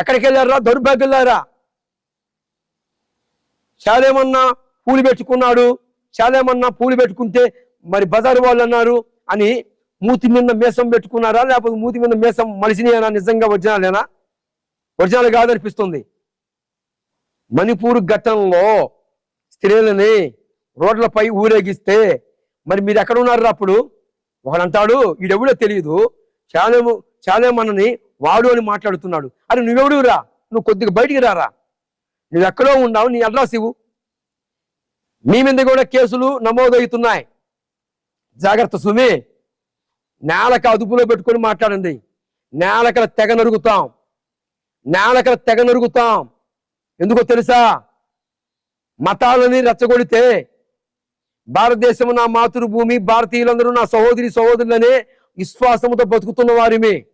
ఎక్కడికి వెళ్ళారా దౌర్భాగ్యులారా చాలేమన్నా పూలు పెట్టుకున్నాడు? చాలేమన్నా పూలు పెట్టుకుంటే మరి బజారు వాళ్ళు అన్నారు అని మూతి మీద మేసం పెట్టుకున్నారా? లేకపోతే మూతి మీద మేసం మనిషినేనా నిజంగా ఒరిజినలేనా? ఒరిజినల్ కాదనిపిస్తుంది. మణిపూర్ ఘట్టంలో స్త్రీలని రోడ్లపై ఊరేగిస్తే మరి మీరు ఎక్కడ ఉన్నారా అప్పుడు? ఒకడంటాడు ఈడెవడో తెలియదు చాలేము చాలేమన్నని వాడు అని మాట్లాడుతున్నాడు. అరే నువ్వెవడు రా? నువ్వు కొద్దిగా బయటికి రారా? నువ్వు ఎక్కడో ఉన్నావు నీ అడ్రస్ ఇవ్వు. మీ మీద కూడా కేసులు నమోదవుతున్నాయి. జాగ్రత్త సుమి. నేలక అదుపులో పెట్టుకొని మాట్లాడండి. నేలకల తెగ నరుగుతాం నేలకల తెగ నరుగుతాం ఎందుకో తెలుసా? మతాలని రెచ్చగొడితే భారతదేశం నా మాతృభూమి భారతీయులందరూ నా సహోదరి సహోదరులనే విశ్వాసముతో బతుకుతున్న వారిమే.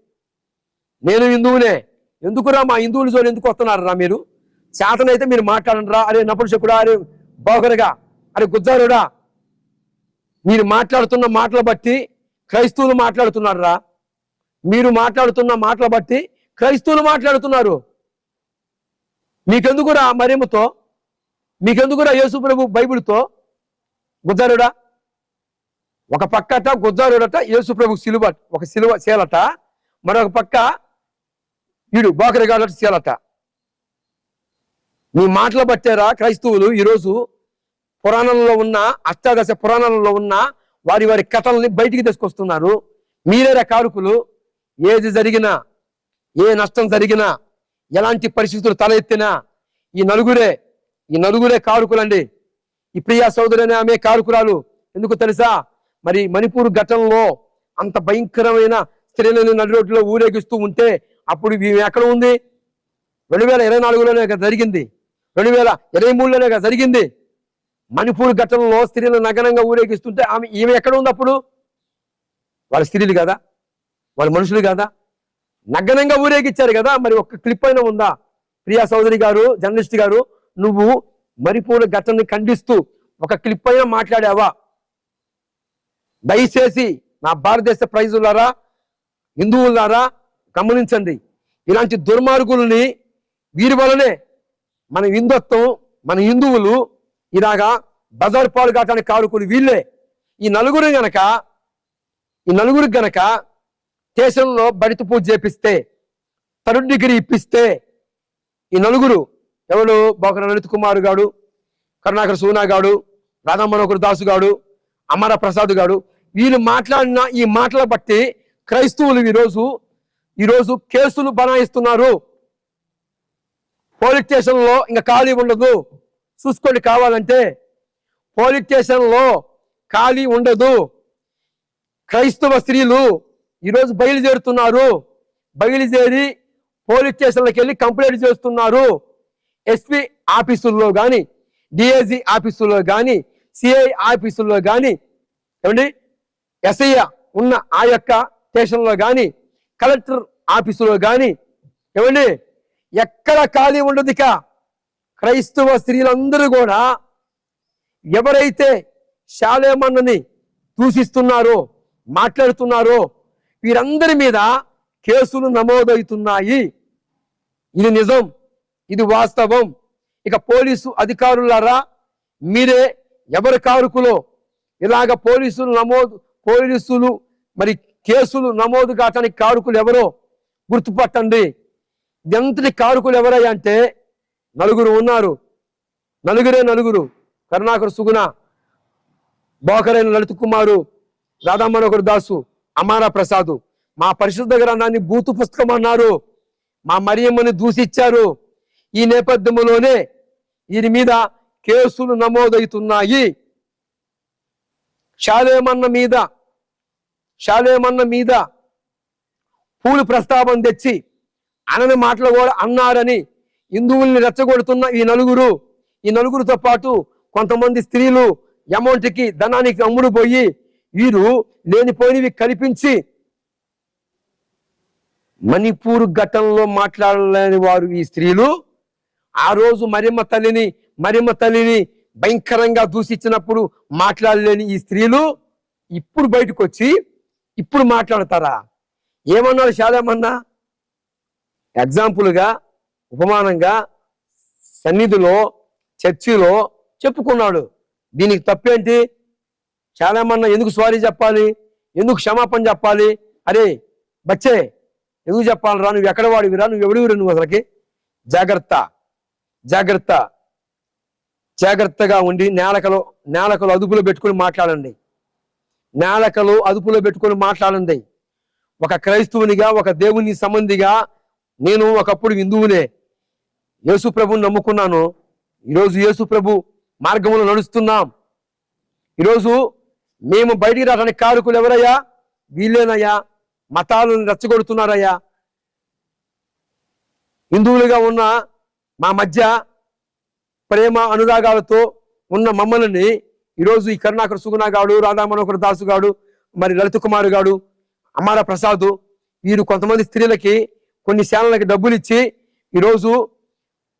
నేను హిందువునే. ఎందుకురా మా హిందువుల జోలు ఎందుకు వస్తున్నారా మీరు? చేతనైతే మీరు మాట్లాడండి రా అరే నపురుషకుడా అరే బాగురగా అరే గుజ్జారుడా మీరు మాట్లాడుతున్న మాటలు బట్టి క్రైస్తవులు మాట్లాడుతున్నారా మీరు మాట్లాడుతున్న మాటలు బట్టి క్రైస్తవులు మాట్లాడుతున్నారు. మీకెందుకురా మరేమతో మీకెందుకురా యేసు ప్రభు బైబిల్తో? గుజ్జారుడా ఒక పక్కట గుజ్జారుడట యేసు ప్రభు సిలువ ఒక సిలువ చేలట మరొక పక్క వీడు బోకరిగాడట సీలట నీ మాటలు పట్టారా క్రైస్తవులు ఈరోజు పురాణంలో ఉన్న అష్టాదశ పురాణంలో ఉన్న వారి వారి కథల్ని బయటికి తీసుకొస్తున్నారు. మీరేరా కారుకులు. ఏది జరిగినా ఏ నష్టం జరిగినా ఎలాంటి పరిస్థితులు తల ఎత్తినా ఈ నలుగురే ఈ నలుగురే కారుకులండి. ఈ ప్రియా సోదరి ఆమె కారుకురాలు. ఎందుకు తెలుసా? మరి మణిపూర్ ఘటనలో అంత భయంకరమైన స్త్రీలను నడిరోడ్లో ఊరేగిస్తూ ఉంటే అప్పుడు ఈమె ఎక్కడ ఉంది? రెండు వేల ఇరవై నాలుగులోనే జరిగింది. రెండు వేల ఇరవై మూడులోనే కదా జరిగింది. మణిపూర్ ఘటనలో స్త్రీలు నగనంగా ఊరేగిస్తుంటే ఆమె ఈమె ఎక్కడ ఉంది అప్పుడు? వాళ్ళ స్త్రీలు కదా? వాళ్ళ మనుషులు కదా? నగ్నంగా ఊరేగిచ్చారు కదా? మరి ఒక్క క్లిప్ అయినా ఉందా? ప్రియా సౌదరి గారు జర్నలిస్ట్ గారు నువ్వు మణిపూర్ ఘటనని ఖండిస్తూ ఒక క్లిప్ అయినా మాట్లాడావా? దయచేసి నా భారతదేశ ప్రజలారా హిందువులారా గమనించండి. ఇలాంటి దుర్మార్గుల్ని వీరి వలనే మన హిందుత్వం మన హిందువులు ఇలాగా బజార్ పాలు కావటానికి కారుకులు వీళ్ళే. ఈ నలుగురు గనక ఈ నలుగురు గనక స్టేషన్లో బడిత పూజ చేపిస్తే థర్డ్ డిగ్రీ ఇప్పిస్తే ఈ నలుగురు ఎవడు బోకర లలిత్ కుమార్ గాడు కరుణాకర్ సోనా గాడు రాధా మనోహర్ దాసు గాడు అమర ప్రసాద్ గాడు. వీళ్ళు మాట్లాడిన ఈ మాటల బట్టి క్రైస్తవులు ఈరోజు ఈరోజు కేసులు బనాయిస్తున్నారు. పోలీస్ స్టేషన్లో ఇంకా ఖాళీ ఉండదు. చూసుకోండి కావాలంటే. పోలీస్ స్టేషన్లో ఖాళీ ఉండదు. క్రైస్తవ స్త్రీలు ఈరోజు బయలుదేరుతున్నారు. బయలుదేరి పోలీస్ స్టేషన్లకు వెళ్ళి కంప్లైంట్ చేస్తున్నారు. ఎస్పీ ఆఫీసుల్లో కానీ డిఐజీ ఆఫీసుల్లో కానీ సిఐ ఆఫీసుల్లో కానీ ఏమండి? ఎస్ఐ ఉన్న ఆ యొక్క స్టేషన్లో కానీ కలెక్టర్ ఆఫీసులో కానీ ఏమండి? ఎక్కడ ఖాళీ ఉండదు క్రైస్తవ స్త్రీలందరూ కూడా ఎవరైతే శాలేమన్నని దూషిస్తున్నారో మాట్లాడుతున్నారో వీరందరి మీద కేసులు నమోదవుతున్నాయి. ఇది నిజం ఇది వాస్తవం. ఇక పోలీసు అధికారులారా మీరే ఎవరి కారుకులో ఇలాగ పోలీసులు నమోదు పోలీసులు మరి కేసులు నమోదు కావటానికి కారుకులు ఎవరో గుర్తుపట్టండి. ఎంతటి కారుకులు ఎవరయ్యంటే నలుగురు ఉన్నారు. నలుగురే నలుగురు. కరుణాకర్ సుగుణ బోకరైన లలిత కుమారు రాధామనోహర్ దాసు అమారా ప్రసాద్. మా పరిశుద్ధ గ్రంథాన్ని బూతు పుస్తకం అన్నారు. మా మరియమ్మని దూషించారు. ఈ నేపథ్యంలోనే వీరి మీద కేసులు నమోదవుతున్నాయి. శాలేమన్న మీద శాలేమన్న మీద పూలు ప్రస్తావన తెచ్చి అనని మాటలు కూడా అన్నారని హిందువుల్ని రెచ్చగొడుతున్న ఈ నలుగురు. ఈ నలుగురితో పాటు కొంతమంది స్త్రీలు అమౌంట్కి ధనానికి అమ్ముడు పోయి వీరు లేనిపోయినవి కల్పించి మణిపూర్ ఘటనలో మాట్లాడలేని వారు ఈ స్త్రీలు. ఆ రోజు మరిమ్మ తల్లిని మరిమ్మ తల్లిని భయంకరంగా దూషించినప్పుడు మాట్లాడలేని ఈ స్త్రీలు. ఇప్పుడు బయటకు వచ్చి ఇప్పుడు మాట్లాడతారా? ఏమన్నారు శాలేమన్నా ఎగ్జాంపుల్గా ఉపమానంగా సన్నిధిలో చర్చిలో చెప్పుకున్నాడు. దీనికి తప్పేంటి? చాలా ఎందుకు సారీ చెప్పాలి? ఎందుకు క్షమాపణ చెప్పాలి? అరే బచ్చే ఎందుకు చెప్పాలి రా నువ్వు ఎక్కడ వాడివిరా? నువ్వు ఎవడివిరా నువ్వు అసలుకి? జాగ్రత్త జాగ్రత్త జాగ్రత్తగా ఉండి నేలకలు నేలకలు అదుపులో పెట్టుకొని మాట్లాడండి. నేలకలు అదుపులో పెట్టుకొని మాట్లాడండి. ఒక క్రైస్తవునిగా ఒక దేవుని సంబంధిగా నేను ఒకప్పుడు హిందువునే. యేసు ప్రభుని నమ్ముకున్నాను. ఈరోజు యేసు ప్రభు మార్గంలో నడుస్తున్నాం. ఈరోజు మేము బయటికి రావడానికి కారుకులు ఎవరయ్యా? వీళ్ళేనయ్యా. మతాలను రెచ్చగొడుతున్నారయ్యా. హిందువులుగా ఉన్న మా మధ్య ప్రేమ అనురాగాలతో ఉన్న మమ్మల్ని ఈరోజు ఈ కరుణాకర్ సుగుణ గాడు రాధా మనోహర్ దాసు గాడు మరి లలిత కుమార్ గాడు అమార ప్రసాద్ వీరు కొంతమంది స్త్రీలకి కొన్ని శాలలకి డబ్బులు ఇచ్చి ఈరోజు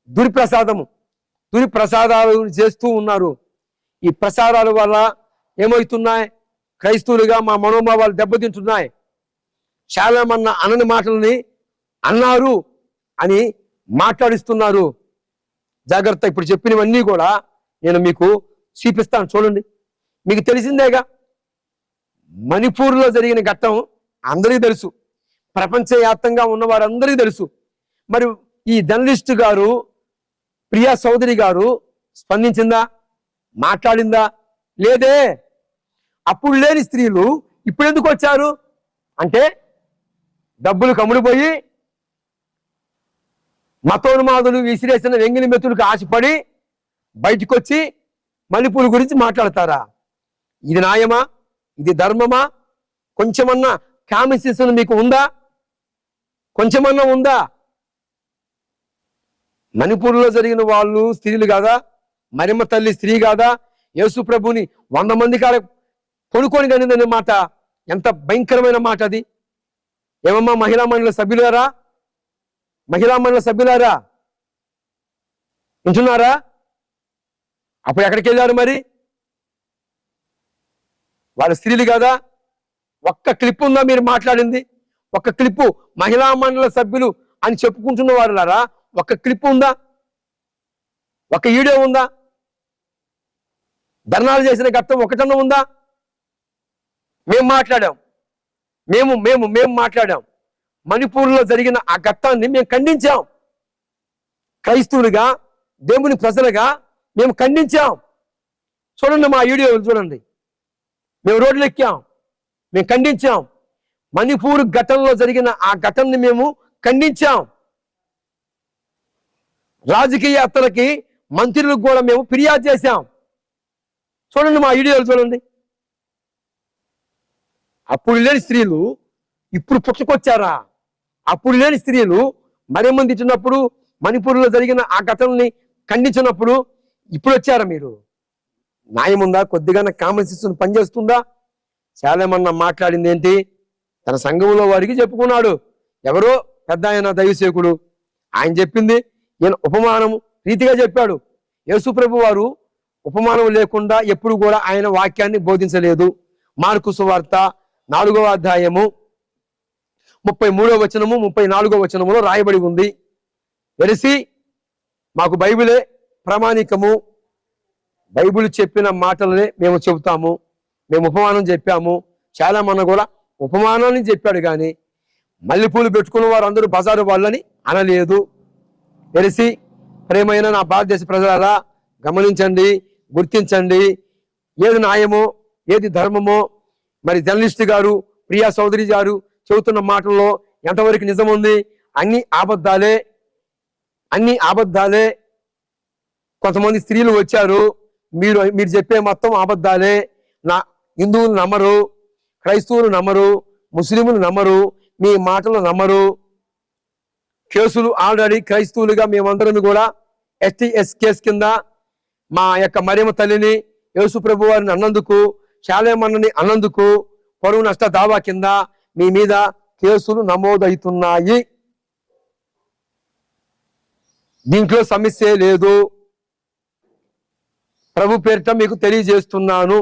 దురిప్రసాదము దురిప్రసాదాలు చేస్తూ ఉన్నారు. ఈ ప్రసాదాల వల్ల ఏమవుతున్నాయి? క్రైస్తవులుగా మా మనోభావాలు దెబ్బతింటున్నాయి. చాలా అనని మాటలని అన్నారు అని మాట్లాడిస్తున్నారు. జాగ్రత్త ఇప్పుడు చెప్పినవన్నీ కూడా నేను మీకు చూపిస్తాను చూడండి. మీకు తెలిసిందేగా? మణిపూర్లో జరిగిన ఘట్టం అందరికీ తెలుసు. ప్రపంచవ్యాప్తంగా ఉన్న వారందరికీ తెలుసు. మరి ఈ జర్నలిస్ట్ గారు ప్రియా చౌదరి గారు స్పందించిందా? మాట్లాడిందా? లేదే. అప్పుడు లేని స్త్రీలు ఇప్పుడు ఎందుకు వచ్చారు? అంటే డబ్బులు కమ్ముడిపోయి మతోన్మాదులు విసిరేసిన వెంగిలి మెతులకు ఆశపడి బయటకు వచ్చి మల్లెపూల గురించి మాట్లాడతారా? ఇది న్యాయమా? ఇది ధర్మమా? కొంచెమన్నా కామిసిస్ మీకు ఉందా? కొంచెమన్నా ఉందా? మణిపూర్లో జరిగిన వాళ్ళు స్త్రీలు కాదా? మరిమ్మ తల్లి స్త్రీ కాదా? యేసు ప్రభుని వంద మంది కాడ కొనుక్కొని కనిందనే మాట. ఎంత భయంకరమైన మాట అది. ఏమమ్మా మహిళా మండలి సభ్యులారా? మహిళా మండలి సభ్యులారా? ఉంటున్నారా? అప్పుడు ఎక్కడికి వెళ్ళారు మరి? వాళ్ళ స్త్రీలు కదా ఒక్క క్లిప్ ఉందా మీరు మాట్లాడింది? ఒక్క క్లిప్పు మహిళా మండల సభ్యులు అని చెప్పుకుంటున్న వారులారా ఒక్క క్లిప్ ఉందా? ఒక వీడియో ఉందా? ధర్నాలు చేసిన గతం ఒకటన్న ఉందా? మేము మాట్లాడాం. మేము మేము మేము మాట్లాడాం. మణిపూర్లో జరిగిన ఆ ఘట్టాన్ని మేము ఖండించాం. క్రైస్తవులుగా దేవుని ప్రజలుగా మేము ఖండించాం. చూడండి మా వీడియోలు చూడండి. మేము రోడ్లు ఎక్కాం మేము ఖండించాం. మణిపూర్ ఘటనలో జరిగిన ఆ ఘటనని మేము ఖండించాం. రాజకీయవేత్తలకి మంత్రులకు కూడా మేము ఫిర్యాదు చేశాం. చూడండి మా వీడియోలు చూడండి. అప్పుడు లేని స్త్రీలు ఇప్పుడు పుట్టుకొచ్చారా? అప్పుడు లేని స్త్రీలు మరేమంది ఇచ్చినప్పుడు మణిపూర్లో జరిగిన ఆ ఘటనని ఖండించినప్పుడు ఇప్పుడు వచ్చారా మీరు? న్యాయం ఉందా కొద్దిగా కామన్ సిస్టమ్ పనిచేస్తుందా? చాలా మాట్లాడింది ఏంటి తన సంఘంలో వారికి చెప్పుకున్నాడు. ఎవరో పెద్ద ఆయన దైవసేకుడు. ఆయన చెప్పింది ఈయన ఉపమానం రీతిగా చెప్పాడు. యేసుప్రభు వారు ఉపమానం లేకుండా ఎప్పుడు కూడా ఆయన వాక్యాన్ని బోధించలేదు. మార్కు సువార్త నాలుగవ అధ్యాయము ముప్పై మూడో వచనము ముప్పై నాలుగో వచనములో రాయబడి ఉంది. వెలిసి మాకు బైబిలే ప్రామాణికము బైబిల్ చెప్పిన మాటలనే మేము చెబుతాము మేము ఉపమానం చెప్పాము. చాలా మన కూడా ఉపమానాన్ని చెప్పాడు కానీ మల్లెపూలు పెట్టుకున్న వారు అందరూ బజారు వాళ్ళని అనలేదు. తెలిసి ప్రేమైన నా భారతదేశ ప్రజలారా గమనించండి గుర్తించండి. ఏది న్యాయమో ఏది ధర్మమో మరి జర్నలిస్ట్ గారు ప్రియా చౌదరి గారు చెబుతున్న మాటల్లో ఎంతవరకు నిజం ఉంది అన్ని అబద్ధాలే అన్ని అబద్ధాలే కొంతమంది స్త్రీలు వచ్చారు. మీరు మీరు చెప్పే మొత్తం అబద్ధాలే. నా హిందువులు నమ్మరు క్రైస్తవులు నమ్మరు ముస్లింలు నమ్మరు మీ మాటలు నమ్మరు. కేసులు ఆల్రెడీ క్రైస్తవులుగా మేమందరం కూడా ఎస్టీఎస్ కేసు కింద మా యొక్క మరియమ్మ తల్లిని యేసు ప్రభు వారిని అన్నందుకు శాలేమన్నని అన్నందుకు పరువు నష్ట దావా కింద మీ మీద కేసులు నమోదవుతున్నాయి. దీంట్లో సమస్య లేదు. ప్రభు పేరిట మీకు తెలియజేస్తున్నాను.